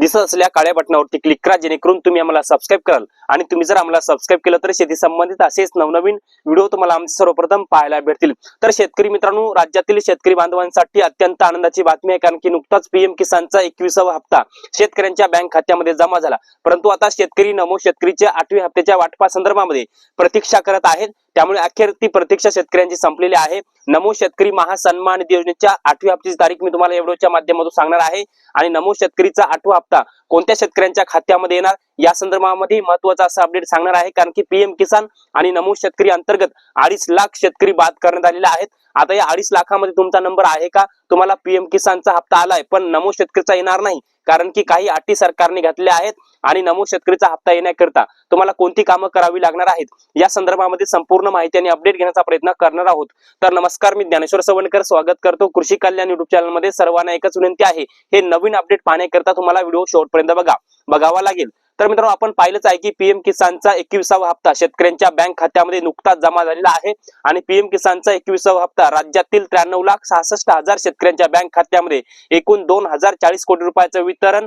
दिसत असलेल्या काळ्या बटनावरती क्लिक करा जेणेकरून तुम्ही आम्हाला सबस्क्राईब कराल. आणि तुम्ही जर आम्हाला सबस्क्राईब केलं तर शेती संबंधित असेच नवनवीन व्हिडिओ तुम्हाला आमचे सर्वप्रथम पाहायला भेटतील. तर शेतकरी मित्रांनो राज्यातील शेतकरी बांधवांसाठी अत्यंत आनंदाची बातमी आहे कारण की नुकताच पीएम किसानचा एकविसावा हप्ता शेतकऱ्यांच्या बँक खात्यामध्ये जमा झाला. परंतु आता शेतकरी नमो शेतकरीच्या आठव्या हप्त्याच्या वाटपा संदर्भामध्ये प्रतीक्षा करत आहेत. त्यामुळे अखेर ती प्रतीक्षा शेतकऱ्यांची संपलेली आहे. नमो शेतकरी महासन्मान निधी योजनेच्या आठव्या हप्त्याची तारीख मी तुम्हाला एवढ्याच्या माध्यमातून सांगणार आहे. आणि नमो शेतकरीचा आठवा हप्ता कोणत्या शेतकऱ्यांच्या खात्यामध्ये येणार? या संदर्भामध्ये महत्त्वाचा असा अपडेट सांगणार आहे. कारण की पीएम किसान आणि नमो शेतकरी अंतर्गत अडीच लाख शेतकरी बाद करण्यात आलेले आहेत. आता या अडीच लाखामध्ये तुमचा नंबर आहे का? तुम्हाला पीएम किसानचा हप्ता आलाय पण नमो शेतकरीचा येणार नाही. कारण की काही अटी सरकारने घातल्या आहेत आणि नमो शेतकरीचा हप्ता येण्याकरिता तुम्हाला कोणती कामं करावी लागणार आहेत? या संदर्भामध्ये संपूर्ण माहिती आणि अपडेट घेण्याचा प्रयत्न करणार आहोत. तर नमस्कार मी ज्ञानेश्वर सवणकर स्वागत करतो कृषी कल्याण युट्यूब चॅनलमध्ये. सर्वांना एकच विनंती आहे हे नवीन अपडेट पाहण्याकरिता तुम्हाला व्हिडिओ शेवटपर्यंत बघा. बघावा लागेल. तर मित्रांनो आपण पाहिलंच आहे की पीएम किसानचा एकविसावा हप्ता शेतकऱ्यांच्या बँक खात्यामध्ये नुकताच जमा झालेला आहे. आणि पीएम किसानचा एकविसावा हप्ता राज्यातील त्र्याण्णव लाख सहासष्ट हजार शेतकऱ्यांच्या बँक खात्यामध्ये एकूण दोन हजार चाळीस कोटी रुपयाचं वितरण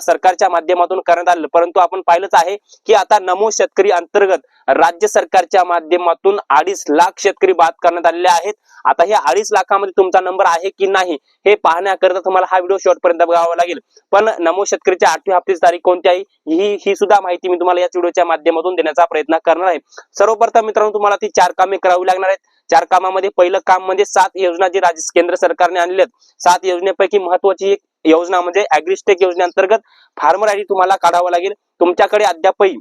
सरकारच्या माध्यमातून करण्यात आलं परंतु आपण पाहिलंच आहे की आता नमो शेतकरी अंतर्गत राज्य सरकारच्या माध्यमातून अडीच लाख शेतकरी बाद करण्यात आलेले आहेत. आता हे अडीच लाखामध्ये तुमचा नंबर आहे की नाही हे पाहण्याकरिता तुम्हाला हा व्हिडिओ शेवटपर्यंत बघावा लागेल. पण नमो शेतकरीच्या आठव्या हप्त्याची तारीख कोणती आहे? ही ही सुद्धा माहिती मी तुम्हाला या व्हिडिओच्या माध्यमातून देण्याचा प्रयत्न करणार आहे. सर्वप्रथम मित्रांनो तुम्हाला ती चार कामे करावी लागणार आहेत. चार कामामध्ये पहिलं काम म्हणजे सात योजना जी राज्य केंद्र सरकारने आणलेल्या आहेत सात योजनेपैकी महत्वाची एक योजना म्हणजे अॅग्रिस्टेक योजनेअंतर्गत फार्मर आयडी तुम्हाला काढावा लागेल. तुमच्याकडे अद्यापही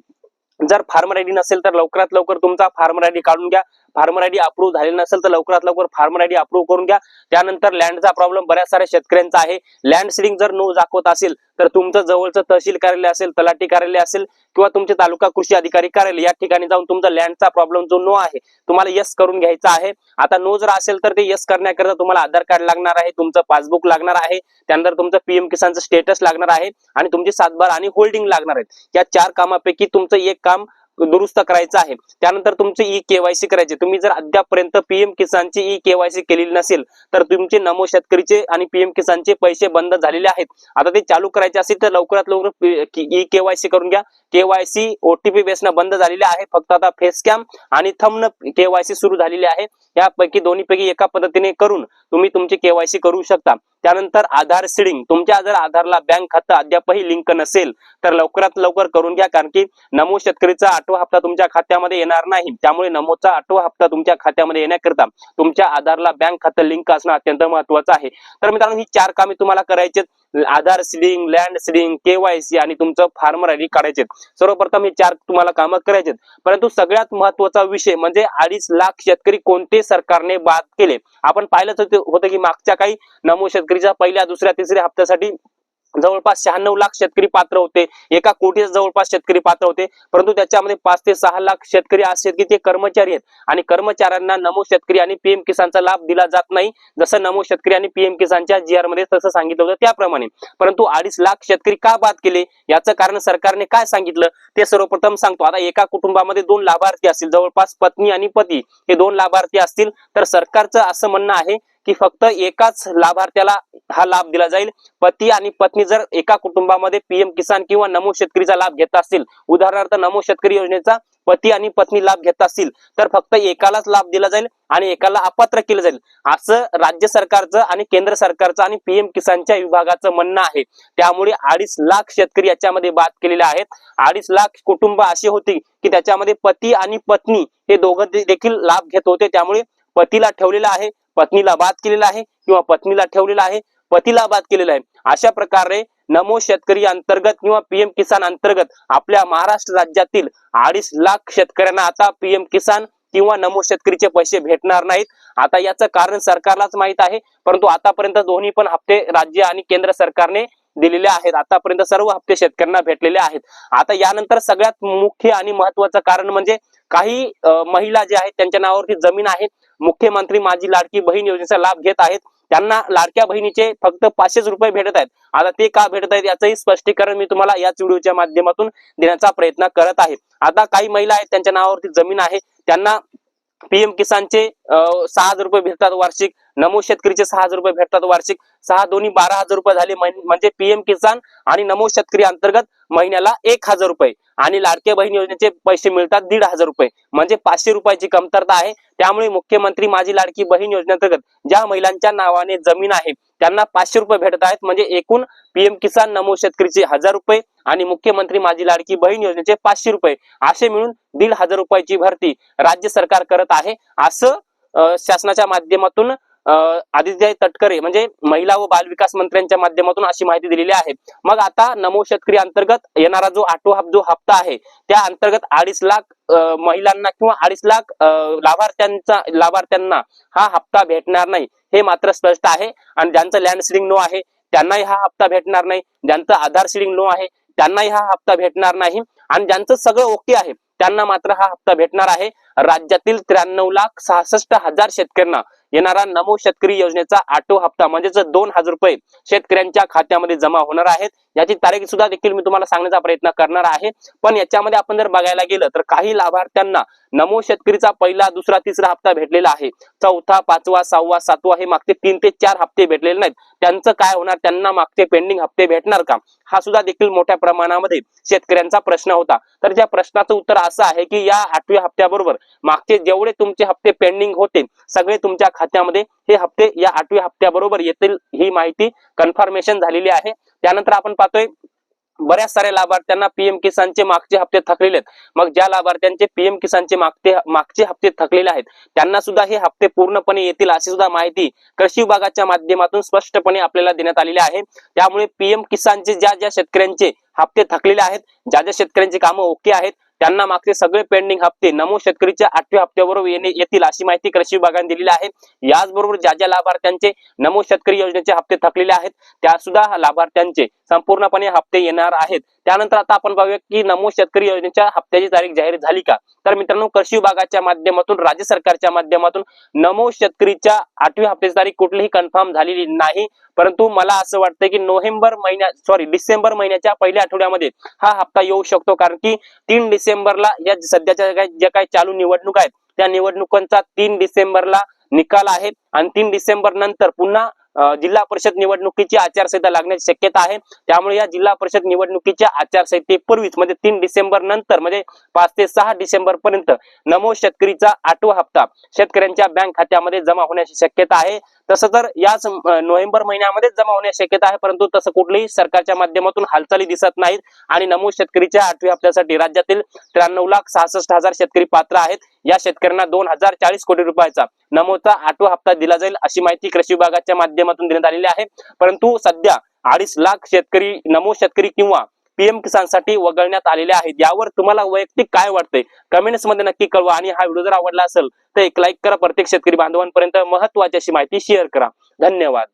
जर फार्मर आयडी नसेल तर लवकरात लवकर तुमचा फार्मर आयडी काढून घ्या. फार्मर आयडी अप्रूव्ह झाले नसेल तर लवकरात लवकर फार्मर आयडी अप्रूव्ह करून घ्या. त्यानंतर लँडचा प्रॉब्लेम बऱ्याच साऱ्या शेतकऱ्यांचा आहे. लँड सिडिंग जर नो दाखवत असेल तर तुमचं जवळचं तहसील कार्यालय असेल तलाठी कार्यालय असेल किंवा तुमचे तालुका कृषी अधिकारी कार्यालय या ठिकाणी जाऊन तुमचा लँडचा प्रॉब्लेम जो नो आहे तुम्हाला यस करून घ्यायचा आहे. आता नो जर असेल तर ते यस करण्याकरता तुम्हाला आधार कार्ड लागणार आहे तुमचं पासबुक लागणार आहे त्यानंतर तुमचं पीएम किसानचं स्टेटस लागणार आहे आणि तुमची सातबार आणि होल्डिंग लागणार आहेत. या चार कामापैकी तुमचं एक काम दुरुस्त करायचं आहे. त्यानंतर तुमची ई केवायसी करायची. तुम्ही जर अद्यापर्यंत पीएम किसानची ई केवायसी केलेली नसेल तर तुमचे नमो शेतकरीचे आणि पीएम किसानचे पैसे बंद झालेले आहेत. आता ते चालू करायचे असेल तर लवकरात लवकर ई केवायसी करून घ्या. केवायसी ओटीपी बेसनं बंद झालेले आहे. फक्त आता फेस कॅम आणि थंबन केवायसी सुरू झालेली आहे. यापैकी दोन्हीपैकी एका पद्धतीने करून तुम्ही तुमची केवायसी करू शकता. त्यानंतर आधार सिडिंग. तुमच्या जर आधारला बँक खातं अद्यापही लिंक नसेल तर लवकरात लवकर करून घ्या कारण की नमो शेतकरीचा आठवा हप्ता तुमच्या खात्यामध्ये येणार नाही. त्यामुळे नमोचा आठवा हप्ता तुमच्या खात्यामध्ये येण्याकरता तुमच्या आधारला बँक खातं लिंक असणं अत्यंत महत्वाचं आहे. तर मित्रांनो ही चार कामे तुम्हाला करायचे Aadhaar seeding land seeding KYC आणि तुमचं फार्मर आयडी काढायचे सर्वप्रथम हे चार तुम्हाला कामं करायचे परंतु सगळ्यात महत्त्वाचा विषय म्हणजे अडीच लाख शेतकरी कोणते सरकारने बाद केले? आपण पाहिलंच होते- होतं की मागच्या काही नमो शेतकरीच्या पहिल्या दुसऱ्या तिसऱ्या हप्त्यासाठी जवळपास शहाण्णव लाख शेतकरी पात्र होते. एका कोटीच्या जवळपास शेतकरी पात्र होते. परंतु त्याच्यामध्ये पाच ते सहा लाख शेतकरी असे आहेत की ते कर्मचारी आहेत. आणि कर्मचाऱ्यांना नमो शेतकरी आणि पीएम किसानचा लाभ दिला जात नाही. जसं नमो शेतकरी आणि पीएम किसानच्या जी आरमध्ये तसं सांगितलं होतं त्याप्रमाणे. परंतु अडीच लाख शेतकरी का बाद केले? याचं कारण सरकारने काय सांगितलं? ते सर्वप्रथम सांगतो. आता एका कुटुंबामध्ये दोन लाभार्थी असतील. जवळपास पत्नी आणि पती हे दोन लाभार्थी असतील. तर सरकारचं असं म्हणणं आहे की फक्त एकाच लाभार्थ्याला हा लाभ दिला जाईल. पती आणि पत्नी जर एका कुटुंबामध्ये पीएम किसान किंवा नमो शेतकरीचा लाभ घेत असतील उदाहरणार्थ नमो शेतकरी योजनेचा पती आणि पत्नी लाभ घेत असतील तर फक्त एकालाच लाभ दिला जाईल आणि एकाला अपात्र केलं जाईल. असं राज्य सरकारचं आणि केंद्र सरकारचं आणि पीएम किसानच्या विभागाचं म्हणणं आहे. त्यामुळे अडीच लाख शेतकरी याच्यामध्ये बाद केलेले आहेत. अडीच लाख कुटुंब अशी होती की त्याच्यामध्ये पती आणि पत्नी हे दोघं देखील लाभ घेत होते. त्यामुळे पतीला ठेवलेला आहे. पत्नीला बाद केलेला आहे किंवा पत्नीला ठेवलेला आहे पतीला बाद केलेला आहे. अशा प्रकारे नमो शेतकरी अंतर्गत किंवा पीएम किसान अंतर्गत आपल्या महाराष्ट्र राज्यातील अडीच लाख शेतकऱ्यांना आता पीएम किसान किंवा नमो शेतकरीचे पैसे भेटणार नाहीत. आता याचं कारण सरकारलाच माहीत आहे परंतु आतापर्यंत दोन्ही पण हप्ते राज्य आणि केंद्र सरकारने दिलेले आहेत. आतापर्यंत सर्व हप्ते शेतकऱ्यांना भेटलेले आहेत. आता यानंतर सगळ्यात मुख्य आणि महत्वाचं कारण म्हणजे काही महिला जे आहेत त्यांच्या नावावरती जमीन आहे. मुख्यमंत्री माझी लाडकी बहीण योजनेचा लाभ घेत आहेत. त्यांना लाडक्या बहिणीचे फक्त पाचशेच रुपये भेटत आहेत. आता ते का भेटत आहेत याचंही स्पष्टीकरण मी तुम्हाला याच व्हिडिओच्या माध्यमातून देण्याचा प्रयत्न करत आहे. आता काही महिला आहेत त्यांच्या नावावरती जमीन आहे. त्यांना पीएम किसानचे अं, सहा हजार रुपये भेटतात वार्षिक. नमो शेतकरीचे सहा हजार रुपये भेटतात वार्षिक. सहा दोन्ही बारा हजार रुपये झाले म्हणजे पीएम किसान आणि नमो शेतकरी अंतर्गत महिन्याला एक हजार रुपये. आणि लाडक्या बहीण योजनेचे पैसे मिळतात दीड हजार रुपये. म्हणजे पाचशे रुपयाची कमतरता आहे. त्यामुळे मुख्यमंत्री माझी लाडकी बहीण योजनेअंतर्गत ज्या महिलांच्या नावाने जमीन आहे त्यांना पाचशे रुपये भेटत आहेत. म्हणजे एकूण पीएम किसान नमो शेतकरीचे हजार रुपये आणि मुख्यमंत्री माझी लाडकी बहीण योजनेचे पाचशे रुपये. असे मिळून दीड हजार रुपयाची भरती राज्य सरकार करत आहे. असं शासनाच्या माध्यमातून आदित्य तटकरे म्हणजे महिला व बाल विकास मंत्र्यांच्या माध्यमातून अशी माहिती दिलेली आहे. मग आता नमो शेतकरी अंतर्गत येणारा जो आठवा जो हप्ता आहे त्या अंतर्गत अडीच लाख महिलांना किंवा अडीच लाख लाभार्थ्यांचा लाभार्थ्यांना हा हप्ता भेटणार नाही हे मात्र स्पष्ट आहे. आणि ज्यांचं लँड सिडिंग नो आहे त्यांनाही हा हप्ता भेटणार नाही. ज्यांचं आधार सिडिंग नो आहे त्यांनाही हा हप्ता भेटणार नाही. आणि ज्यांचं सगळं ओके आहे त्यांना मात्र हा हप्ता भेटणार आहे. राज्यातील त्र्याण्णव लाख सहासष्ट हजार शेतकऱ्यांना येणारा नमो शेतकरी योजनेचा आठव हप्ता म्हणजेच दोन हजार रुपये शेतकऱ्यांच्या खात्यामध्ये जमा होणार आहेत. याची तारीख सुद्धा देखील मी तुम्हाला सांगण्याचा प्रयत्न करणार आहे. पण याच्यामध्ये आपण जर बघायला गेलं तर काही लाभार्थ्यांना नमो शेतकरीचा पहिला दुसरा तिसरा हप्ता भेटलेला आहे. चौथा पाचवा सहावा सातवा हे मागचे तीन ते चार हप्ते भेटलेले नाहीत. त्यांचं काय होणार? त्यांना मागचे पेंडिंग हप्ते भेटणार का? हा सुद्धा देखील मोठ्या प्रमाणामध्ये शेतकऱ्यांचा प्रश्न होता. तर त्या प्रश्नाचं उत्तर असं आहे की या आठव्या हप्त्याबरोबर मागचे जेवढे तुमचे हप्ते पेंडिंग होते सगळे तुमच्या खात्यामध्ये हे हप्ते या आठव्या हप्त्याबरोबर येतील ही माहिती कन्फर्मेशन झालेली आहे. त्यानंतर आपण पाहतोय बऱ्याच साऱ्या लाभार्थ्यांना पीएम किसानचे मागचे हप्ते थकलेले आहेत. मग ज्या लाभार्थ्यांचे पीएम किसानचे मागते मागचे हप्ते थकलेले आहेत त्यांना सुद्धा हे हप्ते पूर्णपणे येतील अशी सुद्धा माहिती कृषी विभागाच्या माध्यमातून स्पष्टपणे आपल्याला देण्यात आलेली आहे. त्यामुळे पीएम किसानचे ज्या ज्या शेतकऱ्यांचे हप्ते थकलेले आहेत ज्या ज्या शेतकऱ्यांची कामं ओके आहेत त्यांना मागचे सगळे पेंडिंग हप्ते नमो शेतकरीच्या आठव्या हप्त्याबरोबर येणे येतील अशी माहिती कृषी विभागाने दिलेली आहे. याचबरोबर ज्या ज्या लाभार्थ्यांचे नमो शेतकरी योजनेचे हप्ते थकलेले आहेत त्या सुद्धा लाभार्थ्यांचे संपूर्णपणे हप्ते येणार आहेत. त्यानंतर आता आपण पाहूया की नमो शेतकरी योजनेच्या हप्त्याची तारीख जाहीर झाली का? तर मित्रांनो कृषी विभागाच्या माध्यमातून राज्य सरकारच्या माध्यमातून नमो शेतकरीच्या आठवी हप्त्याची तारीख कुठलीही कन्फर्म झालेली नाही. परंतु मला असं वाटतं की नोव्हेंबर महिन्यात सॉरी डिसेंबर महिन्याच्या पहिल्या आठवड्यामध्ये हा हप्ता येऊ शकतो. कारण की तीन डिसेंबरला या सध्याच्या ज्या काही चालू निवडणूक आहेत त्या निवडणुकांचा तीन डिसेंबरला निकाल आहे. आणि तीन डिसेंबर नंतर पुन्हा जिल्हा परिषद निवडणुकीची आचारसंहिता लागण्याची शक्यता आहे. त्यामुळे या जिल्हा परिषद निवडणुकीच्या आचारसंहितेपूर्वीच म्हणजे तीन डिसेंबर नंतर म्हणजे पाच ते सहा डिसेंबर पर्यंत नमो शेतकरीचा आठवा हप्ता शेतकऱ्यांच्या बँक खात्यामध्ये जमा होण्याची शक्यता आहे. तसं तर याच नोव्हेंबर महिन्यामध्येच जमा होण्याची शक्यता आहे परंतु तसं कुठलीही सरकारच्या माध्यमातून हालचाली दिसत नाहीत आणि नमूद शेतकरीच्या आठव्या हप्त्यासाठी राज्यातील त्र्याण्णव लाख सहासष्ट हजार शेतकरी पात्र आहेत. या शेतकऱ्यांना दोन हजार चाळीस कोटी रुपयाचा नमोचा आठवा हप्ता दिला जाईल अशी माहिती कृषी विभागाच्या माध्यमातून देण्यात आलेली आहे. परंतु सध्या अडीच लाख शेतकरी नमो शेतकरी किंवा पीएम किसानसाठी वगळण्यात आलेले आहेत. यावर तुम्हाला वैयक्तिक काय वाटतंय? कमेंट्समध्ये नक्की कळवा आणि हा व्हिडिओ जर आवडला असेल तर एक लाईक करा. प्रत्येक शेतकरी बांधवांपर्यंत महत्वाची अशी माहिती शेअर करा. धन्यवाद.